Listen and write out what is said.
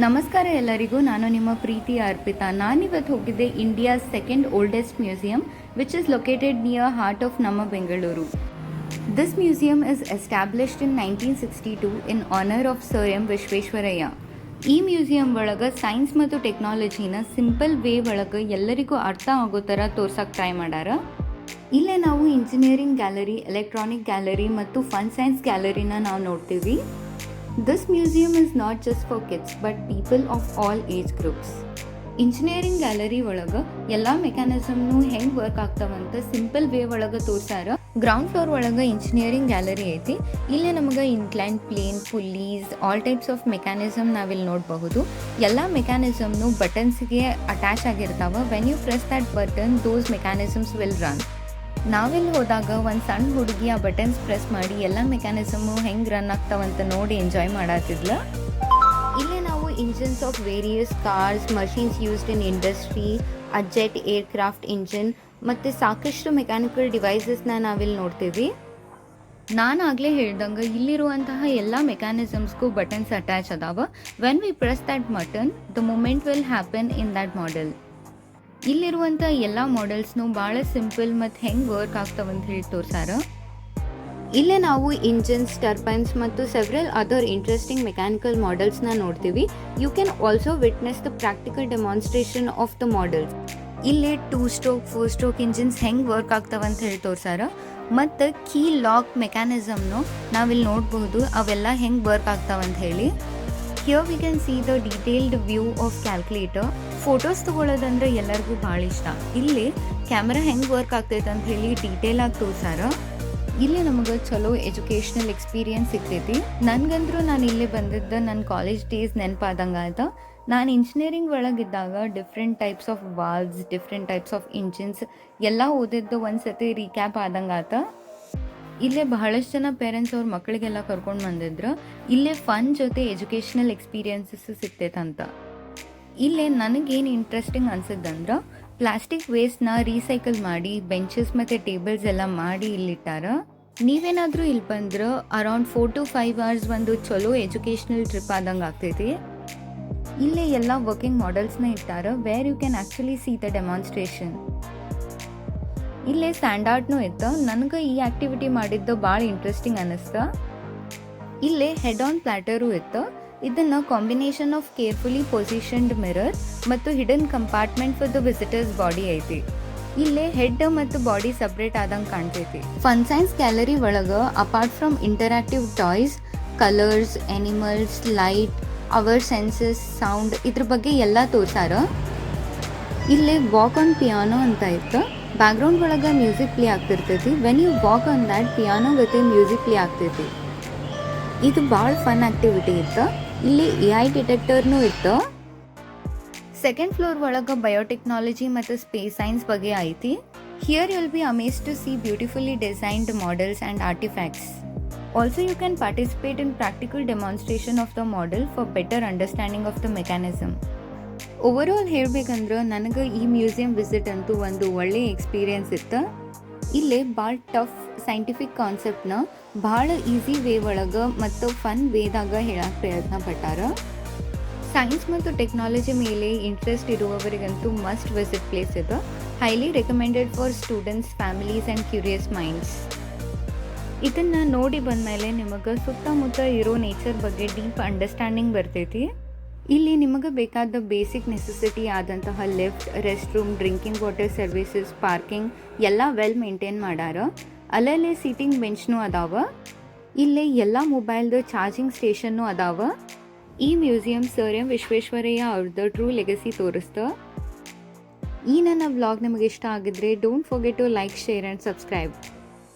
ನಮಸ್ಕಾರ ಎಲ್ಲರಿಗೂ. ನಾನು ನಿಮ್ಮ ಪ್ರೀತಿ ಅರ್ಪಿತಾ. ನಾನಿವತ್ತು ಹೋಗಿದ್ದೆ India second oldest museum which is located near heart of ನಮ್ಮ Bengaluru. This museum is established in nineteen sixty two in honour of sir M Visvesvaraya. ಈ museum ಒಳಗೆ ಸೈನ್ಸ್ ಮತ್ತು ಟೆಕ್ನಾಲಜಿನ ಸಿಂಪಲ್ ವೇ ಒಳಗೆ ಎಲ್ಲರಿಗೂ ಅರ್ಥ ಆಗೋ ಥರ ತೋರ್ಸಕ್ಕೆ ಟ್ರೈ ಮಾಡ್ಯಾರ ಇಲ್ಲೇ ನಾವು ಇಂಜಿನಿಯರಿಂಗ್ ಗ್ಯಾಲರಿ ಎಲೆಕ್ಟ್ರಾನಿಕ್ ಗ್ಯಾಲರಿ ಮತ್ತು ಫನ್ ಸೈನ್ಸ್ ಗ್ಯಾಲರಿನ ನಾವು ನೋಡ್ತೀವಿ. This museum is not just for kids but people of all age groups engineering gallery ಒಳಗೆ ಎಲ್ಲ ಮೆಕ್ಯಾನಿಸಮ್ನು ಹೆಂಗ್ ವರ್ಕ್ ಆಗ್ತಾವಂತ ಸಿಂಪಲ್ ವೇ ಒಳಗ ತೋರ್ಸಾರ. ಗ್ರೌಂಡ್ ಫ್ಲೋರ್ ಒಳಗ ಇಂಜಿನಿಯರಿಂಗ್ ಗ್ಯಾಲರಿ ಐತಿ. ಇಲ್ಲಿ ನಮಗೆ incline plane pulleys all types of mechanism ನಾವಿಲ್ಲಿ ನೋಡಬಹುದು. ಎಲ್ಲ ಮೆಕ್ಯಾನಿಸಮ್ನು ಬಟನ್ಸ್ಗೆ ಅಟ್ಯಾಚ್ ಆಗಿರ್ತಾವ. When you press that button those mechanisms will run ನಾವೆಲ್ಲಿ ಹೋದಾಗ ಒಂದು ಸಣ್ಣ ಹುಡುಗಿ ಆ ಬಟನ್ಸ್ ಪ್ರೆಸ್ ಮಾಡಿ ಎಲ್ಲ ಮೆಕ್ಯಾನಿಸಮು ಹೆಂಗೆ ರನ್ ಆಗ್ತಾವಂತ ನೋಡಿ ಎಂಜಾಯ್ ಮಾಡತ್ತಿದ್ಲ ಇಲ್ಲೇ ನಾವು engines of various cars machines used in industry ಅಜೆಟ್ jet aircraft engine ಮತ್ತು ಸಾಕಷ್ಟು ಮೆಕ್ಯಾನಿಕಲ್ ಡಿವೈಸಸ್ನ ನಾವಿಲ್ಲಿ ನೋಡ್ತೀವಿ. ನಾನು ಆಗಲೇ ಹೇಳ್ದಂಗೆ ಇಲ್ಲಿರುವಂತಹ ಎಲ್ಲ ಮೆಕ್ಯಾನಿಸಮ್ಸ್ಗೂ ಬಟನ್ಸ್ ಅಟ್ಯಾಚ್ ಅದಾವ. When we press that button the movement will happen in that model ಇಲ್ಲಿರುವಂಥ ಎಲ್ಲ ಮಾಡೆಲ್ಸ್ನು ಭಾಳ ಸಿಂಪಲ್ ಮತ್ತು ಹೆಂಗೆ ವರ್ಕ್ ಆಗ್ತಾವಂತ ಹೇಳಿ ತೋರ್ಸಾರ. ಇಲ್ಲೇ ನಾವು ಇಂಜಿನ್ಸ್ ಟರ್ಬೈನ್ಸ್ ಮತ್ತು ಸೆವ್ರಲ್ ಅದರ್ ಇಂಟ್ರೆಸ್ಟಿಂಗ್ ಮೆಕ್ಯಾನಿಕಲ್ ಮಾಡೆಲ್ಸ್ನ ನೋಡ್ತೀವಿ. You can also witness the practical demonstration of the models ಇಲ್ಲೇ two stroke four stroke engines ಹೆಂಗೆ ವರ್ಕ್ ಆಗ್ತಾವಂತ ಹೇಳಿ ತೋರ್ಸಾರ. ಮತ್ತು ಕೀ ಲಾಕ್ ಮೆಕ್ಯಾನಿಸಮ್ನು ನಾವಿಲ್ಲಿ ನೋಡಬಹುದು ಅವೆಲ್ಲ ಹೆಂಗೆ ವರ್ಕ್ ಆಗ್ತಾವಂತ ಹೇಳಿ. Here we can see the detailed view of calculator photos ತಗೊಳ್ಳೋದಂದ್ರೆ ಎಲ್ಲರಿಗೂ ಭಾಳ ಇಷ್ಟ. ಇಲ್ಲಿ ಕ್ಯಾಮ್ರಾ ಹೆಂಗೆ ವರ್ಕ್ ಆಗ್ತೈತೆ ಅಂತ ಹೇಳಿ ಡೀಟೇಲ್ ಆಗಿ ತೋರ್ಸಾರ. ಇಲ್ಲಿ ನಮಗೆ ಚಲೋ ಎಜುಕೇಷ್ನಲ್ ಎಕ್ಸ್ಪೀರಿಯನ್ಸ್ ಸಿಗ್ತೈತಿ. ನನಗಂದ್ರೂ ನಾನು ಇಲ್ಲಿ ಬಂದಿದ್ದ ನನ್ನ ಕಾಲೇಜ್ ಡೇಸ್ ನೆನಪಾದಂಗೆ ಆಯ್ತು. ನಾನು engineering ಒಳಗಿದ್ದಾಗ different types of valves different types of engines ಎಲ್ಲ ಓದಿದ್ದು ಒಂದು ಸತಿ ರೀಕ್ಯಾಪ್ ಆದಂಗೆ ಆತ ಇಲ್ಲೇ ಬಹಳಷ್ಟು ಜನ ಪೇರೆಂಟ್ಸ್ ಅವ್ರ ಮಕ್ಕಳಿಗೆಲ್ಲ ಕರ್ಕೊಂಡು ಬಂದಿದ್ರು. ಇಲ್ಲೇ ಫನ್ ಜೊತೆ ಎಜುಕೇಷ್ನಲ್ ಎಕ್ಸ್ಪೀರಿಯನ್ಸಸ್ ಸಿಗ್ತೈತಂತ. ಇಲ್ಲೇ ನನಗೇನು ಇಂಟ್ರೆಸ್ಟಿಂಗ್ ಅನ್ಸಿದ್ದಂದ್ರೆ ಪ್ಲಾಸ್ಟಿಕ್ ವೇಸ್ಟ್ನ ರೀಸೈಕಲ್ ಮಾಡಿ ಬೆಂಚಸ್ ಮತ್ತು ಟೇಬಲ್ಸ್ ಎಲ್ಲ ಮಾಡಿ ಇಲ್ಲಿಟ್ಟಾರ. ನೀವೇನಾದರೂ ಇಲ್ಲಿ ಬಂದ್ರೆ around four to five hours ಒಂದು ಚಲೋ ಎಜುಕೇಷ್ನಲ್ ಟ್ರಿಪ್ ಆದಂಗೆ ಆಗ್ತೈತಿ. ಇಲ್ಲೇ ಎಲ್ಲ ವರ್ಕಿಂಗ್ ಮಾಡೆಲ್ಸ್ನ ಇಟ್ಟಾರ where you can actually see the demonstration ಇಲ್ಲೇ ಸ್ಟ್ಯಾಂಡ್ ಆರ್ಟ್ನೂ ಇತ್ತು. ನನಗೆ ಈ ಆ್ಯಕ್ಟಿವಿಟಿ ಮಾಡಿದ್ದು ಭಾಳ ಇಂಟ್ರೆಸ್ಟಿಂಗ್ ಅನ್ನಿಸ್ತು. ಇಲ್ಲೇ ಹೆಡ್ ಆನ್ ಪ್ಲಾಟರು ಇತ್ತು. ಇದನ್ನು combination of carefully positioned mirror ಮತ್ತು hidden compartment for the visitors body ಐತಿ. ಇಲ್ಲೇ ಹೆಡ್ ಮತ್ತು ಬಾಡಿ ಸಪ್ರೇಟ್ ಆದಂಗೆ ಕಾಣ್ತೈತಿ. ಫನ್ ಸೈನ್ಸ್ ಗ್ಯಾಲರಿ ಒಳಗೆ apart from interactive toys colours animals light our senses sound ಇದ್ರ ಬಗ್ಗೆ ಎಲ್ಲ ತೋರ್ಸಾರ. ಇಲ್ಲೇ ವಾಕ್ ಆನ್ ಪಿಯಾನೋ ಅಂತ ಇತ್ತು. ಬ್ಯಾಕ್ಗ್ರೌಂಡ್ ಒಳಗೆ music play ಆಗ್ತಿರ್ತೈತಿ. When you walk on that piano with music play ಆಗ್ತೈತಿ ಇದು ಭಾಳ ಫನ್ ಆ್ಯಕ್ಟಿವಿಟಿ ಇತ್ತು. ಇಲ್ಲಿ ಎ ಐ ಡಿಟೆಕ್ಟರ್ನೂ ಇತ್ತು. ಸೆಕೆಂಡ್ ಫ್ಲೋರ್ ಒಳಗೆ ಬಯೋಟೆಕ್ನಾಲಜಿ ಮತ್ತು ಸ್ಪೇಸ್ ಸೈನ್ಸ್ ಬಗ್ಗೆ ಐತಿ. Here you'll be amaze to see beautifully designed models and artefacts also you can participate in practical demonstration of the model for better understanding of the mechanism overall ಹೇಳ್ಬೇಕಂದ್ರೆ ನನಗೆ ಈ museum visit ಅಂತೂ ಒಂದು ಒಳ್ಳೆಯ experience ಇತ್ತು. ಇಲ್ಲೇ ಭಾಳ tough scientific ಕಾನ್ಸೆಪ್ಟ್ನ ಭಾಳ ಈಸಿ ವೇ ಒಳಗೆ ಮತ್ತು ಫನ್ ವೇದಾಗ ಹೇಳಕ್ಕೆ ಪ್ರಯತ್ನ ಪಟ್ಟಾರ. ಸೈನ್ಸ್ ಮತ್ತು ಟೆಕ್ನಾಲಜಿ ಮೇಲೆ ಇಂಟ್ರೆಸ್ಟ್ ಇರುವವರಿಗಂತೂ ಮಸ್ಟ್ ವಿಸಿಟ್ ಪ್ಲೇಸ್ ಇದು. Highly recommended for students families and curious minds ಇದನ್ನು ನೋಡಿ ಬಂದಮೇಲೆ ನಿಮಗೆ ಸುತ್ತಮುತ್ತ ಇರೋ ನೇಚರ್ ಬಗ್ಗೆ ಡೀಪ್ ಅಂಡರ್ಸ್ಟ್ಯಾಂಡಿಂಗ್ ಬರ್ತೈತಿ. ಇಲ್ಲಿ ನಿಮಗೆ ಬೇಕಾದ ಬೇಸಿಕ್ ನೆಸೆಸಿಟಿ ಆದಂತಹ lift restroom drinking water services parking ಎಲ್ಲ ವೆಲ್ ಮೇಂಟೈನ್ ಮಾಡಾರ. ಅಲ್ಲಲ್ಲೇ ಸೀಟಿಂಗ್ ಬೆಂಚ್ನೂ ಅದಾವ. ಇಲ್ಲೇ ಎಲ್ಲ ಮೊಬೈಲ್ದು ಚಾರ್ಜಿಂಗ್ ಸ್ಟೇಷನ್ನು ಅದಾವ. ಈ ಮ್ಯೂಸಿಯಂ ಸರ್ ಎಂ ವಿಶ್ವೇಶ್ವರಯ್ಯ ಅವ್ರದ್ದು ಟ್ರೂ ಲೆಗಸಿ ತೋರಿಸ್ತ. ಈ ನನ್ನ ವ್ಲಾಗ್ ನಿಮಗೆ ಇಷ್ಟ ಆಗಿದ್ರೆ don't forget to like share and subscribe